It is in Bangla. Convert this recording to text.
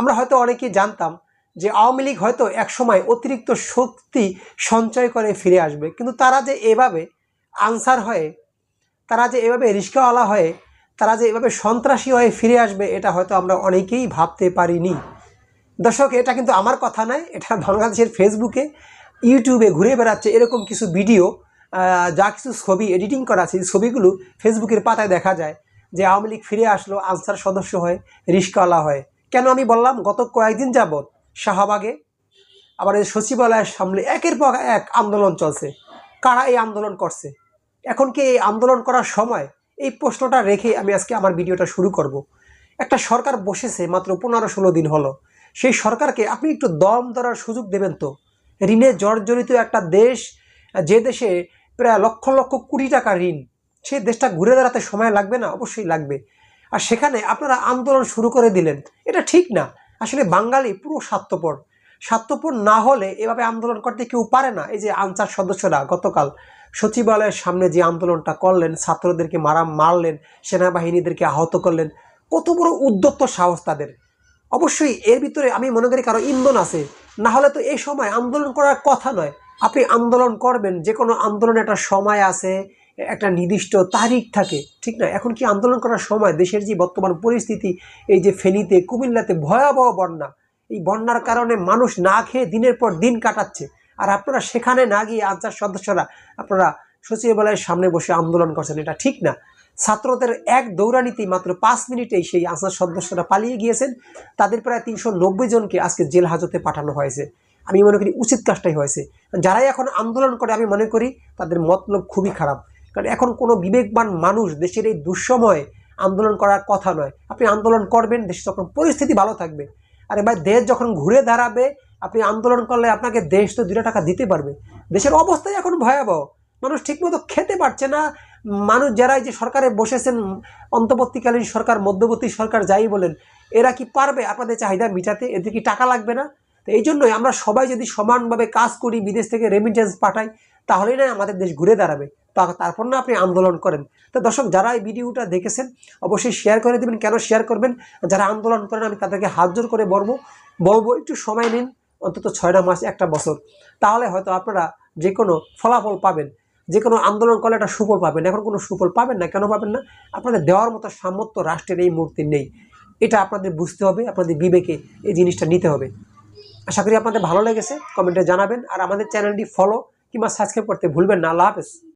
আমরা হয়তো অনেকেই জানতাম যে আওয়ামী লীগ হয়তো একসময় অতিরিক্ত শক্তি সঞ্চয় করে ফিরে আসবে। কিন্তু তারা যে এভাবে আনসার হয়ে, তারা যে এভাবে রিস্কাওয়ালা হয়ে, তারা যে এভাবে সন্ত্রাসী হয়ে ফিরে আসবে, এটা হয়তো আমরা অনেকেই ভাবতে পারিনি। দর্শক, এটা কিন্তু আমার কথা নয়, এটা বাংলাদেশের ফেসবুকে ইউটিউবে ঘুরে বেড়াচ্ছে এরকম কিছু ভিডিও যা কিছু ছবি এডিটিং করা আছে ছবিগুলো ফেসবুকের পাতায় দেখা যায় যে আওয়ামী লীগ ফিরে আসলো, আনসার সদস্য হয়ে, রিস্কাওয়ালা হয়ে। কেন আমি বললাম, গত কয়েকদিন যাবৎ শাহবাগে আবার এই সচিবালয়ের সামনে একের পর এক আন্দোলন চলছে। কারা এই আন্দোলন করছে? এখন কি এই আন্দোলন করার সময় এই প্রশ্নটা রেখে আমি আজকে আমার ভিডিওটা শুরু করব। একটা সরকার বসেছে মাত্র পনেরো ষোলো দিন হলো। সেই সরকারকে আপনি একটু দম ধরার সুযোগ দেবেন তো? ঋণে জর্জরিত একটা দেশ, যে দেশে প্রায় লক্ষ লক্ষ কোটি টাকা ঋণ, সেই দেশটা ঘুরে দাঁড়াতে সময় লাগবে না? অবশ্যই লাগবে। আর সেখানে আপনারা আন্দোলন শুরু করে দিলেন। এটা ঠিক না। আসলে বাঙালি পুরো স্বার্থপর। স্বার্থপর না হলে এভাবে আন্দোলন করতে কেউ পারে না। এই যে আনসার সদস্যরা গতকাল সচিবালয়ের সামনে যে আন্দোলনটা করলেন, ছাত্রদেরকে মারা মারলেন, সেনাবাহিনীদেরকে আহত করলেন, কত বড় উদ্যত্ত সাহস তাদের। অবশ্যই এর ভিতরে আমি মনে করি কারও ইন্ধন আছে। না হলে তো এই সময় আন্দোলন করার কথা নয়। আপনি আন্দোলন করবেন যে কোনো আন্দোলনে একটা সময় আছে একটা নির্দিষ্ট তারিখ থাকে, ঠিক না? এখন কি আন্দোলন করার সময় দেশের যে বর্তমান পরিস্থিতি, এই যে ফেনীতে, কুমিল্লাতে ভয়াবহ বন্যা, এই বন্যার কারণে মানুষ না খেয়ে দিনের পর দিন কাটাচ্ছে। আর আপনারা সেখানে না গিয়ে আনসার সদস্যরা, আপনারা সচিবালয়ের সামনে বসে আন্দোলন করছেন, এটা ঠিক না। ছাত্রদের এক দৌড়ানিতেই মাত্র পাঁচ মিনিটেই সেই আনসার সদস্যরা পালিয়ে গিয়েছেন। তাদের প্রায় তিনশো নব্বই জনকে আজকে জেল হাজতে পাঠানো হয়েছে। আমি মনে করি উচিত কাজটাই হয়েছে। যারাই এখন আন্দোলন করে, আমি মনে করি তাদের মতলব খুবই খারাপ। কারণ এখন কোনো বিবেকবান মানুষ দেশের এই দুঃসময়ে আন্দোলন করার কথা নয়। আপনি আন্দোলন করবেন, দেশে যখন পরিস্থিতি ভালো থাকবে। আরে ভাই, দেশ যখন ঘুরে দাঁড়াবে, আপনি আন্দোলন করলে আপনাকে দেশ তো দুটা টাকা দিতে পারবে। দেশের অবস্থাই এখন ভয়াবহ। মানুষ ঠিকমতো খেতে পারছে না। মানুষ যারা যে সরকারে বসেছেন, অন্তর্বর্তীকালীন সরকার, মধ্যবর্তী সরকার যাই বলেন, এরা কি পারবে আপনাদের চাহিদা মিটাতে? এদের কি টাকা লাগবে না? তো এই জন্যই আমরা সবাই যদি সমানভাবে কাজ করি, বিদেশ থেকে রেমিটেন্স পাঠাই, তাহলেই না আমাদের দেশ ঘুরে দাঁড়াবে। তারপর না আপনি আন্দোলন করেন। তো দর্শক, যারা এই ভিডিওটা দেখেছেন, অবশ্যই শেয়ার করে দেবেন। কেন শেয়ার করবেন? যারা আন্দোলন করেন, আমি তাদেরকে হাত জোর করে বলব বলব একটু সময় নিন, অন্তত ছয়টা মাস, একটা বছর। তাহলে হয়তো আপনারা যে কোনো ফলাফল পাবেন। যে কোনো আন্দোলন করলে একটা সুফল পাবেন। এখন কোনো সুফল পাবেন না, কেন পাবেন না? আপনাদের দেওয়ার মতো সামর্থ্য রাষ্ট্রের এই মুহূর্তে নেই। এটা আপনাদের বুঝতে হবে, আপনাদের বিবেকে এই জিনিসটা নিতে হবে। আশা করি আপনাদের ভালো লেগেছে, কমেন্টে জানাবেন। আর আমাদের চ্যানেলটি ফলো কিংবা সাবস্ক্রাইব করতে ভুলবেন না। আল্লাহ হাফেজ।